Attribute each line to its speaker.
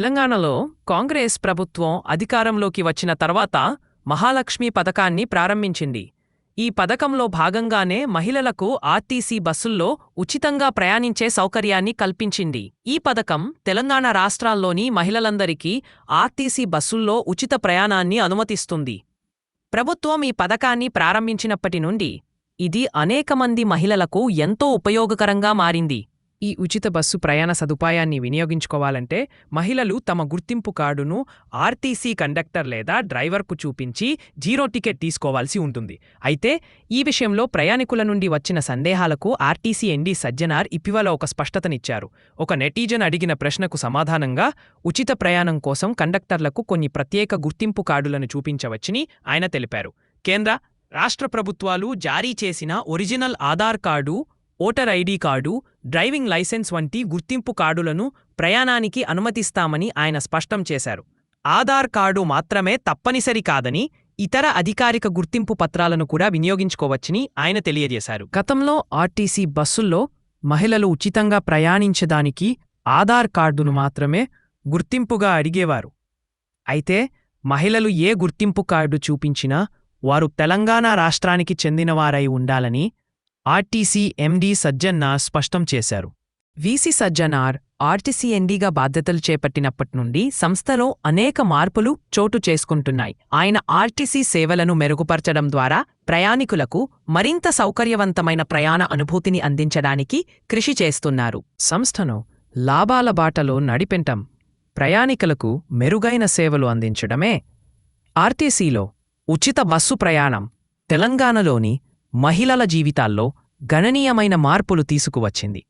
Speaker 1: తెలంగాణలో కాంగ్రెస్ ప్రభుత్వం అధికారంలోకి వచ్చిన తర్వాత మహాలక్ష్మి పథకాన్ని ప్రారంభించింది. ఈ పథకంలో భాగంగానే మహిళలకు ఆర్టీసీ బస్సుల్లో ఉచితంగా ప్రయాణించే సౌకర్యాన్ని కల్పించింది. ఈ పథకం తెలంగాణ రాష్ట్రాల్లోని మహిళలందరికీ ఆర్టీసీ బస్సుల్లో ఉచిత ప్రయాణాన్ని అనుమతిస్తుంది. ప్రభుత్వం ఈ పథకాన్ని ప్రారంభించినప్పటి నుండి ఇది అనేక మంది మహిళలకు ఎంతో ఉపయోగకరంగా మారింది. ఈ ఉచిత బస్సు ప్రయాణ సదుపాయాన్ని వినియోగించుకోవాలంటే మహిళలు తమ గుర్తింపు కార్డును ఆర్టీసీ కండక్టర్ లేదా డ్రైవర్కు చూపించి జీరో టికెట్ తీసుకోవాల్సి ఉంటుంది. అయితే ఈ విషయంలో ప్రయాణికుల నుండి వచ్చిన సందేహాలకు ఆర్టీసీ ఎండీ సజ్జనార్ ఇటీవల ఒక స్పష్టతనిచ్చారు. ఒక నెటీజన్ అడిగిన ప్రశ్నకు సమాధానంగా ఉచిత ప్రయాణం కోసం కండక్టర్లకు కొన్ని ప్రత్యేక గుర్తింపు కార్డులను చూపించవచ్చని ఆయన తెలిపారు. కేంద్ర రాష్ట్ర ప్రభుత్వాలు జారీ చేసిన original Aadhaar card voter ID card driving licence వంటి గుర్తింపు కార్డులను ప్రయాణానికి అనుమతిస్తామని ఆయన స్పష్టం చేశారు. ఆధార్ కార్డు మాత్రమే తప్పనిసరి కాదని ఇతర అధికారిక గుర్తింపు పత్రాలను కూడా వినియోగించుకోవచ్చని ఆయన తెలియజేశారు. గతంలో ఆర్టీసీ బస్సుల్లో మహిళలు ఉచితంగా ప్రయాణించడానికి ఆధార్ కార్డును మాత్రమే గుర్తింపుగా అడిగేవారు. అయితే మహిళలు ఏ గుర్తింపు కార్డు చూపించినా వారు తెలంగాణ రాష్ట్రానికి చెందినవారై ఉండాలని ఆర్టీసీ ఎండీ సజ్జన్నార్ స్పష్టం చేశారు. వీసీ సజ్జనార్ ఆర్టీసీ ఎండీగా బాధ్యతలు చేపట్టినప్పటి నుండి సంస్థలో అనేక మార్పులు చోటు చేసుకుంటున్నాయి. ఆయన ఆర్టీసీ సేవలను మెరుగుపరచడం ద్వారా ప్రయాణికులకు మరింత సౌకర్యవంతమైన ప్రయాణ అనుభూతిని అందించడానికి కృషి చేస్తున్నారు. సంస్థను లాభాల బాటలో నడిపెంటం ప్రయాణికులకు మెరుగైన సేవలు అందించడమే ఆర్టీసీలో ఉచిత బస్సు ప్రయాణం తెలంగాణలోని మహిళల జీవితాల్లో గణనీయమైన మార్పులు తీసుకువచ్చింది.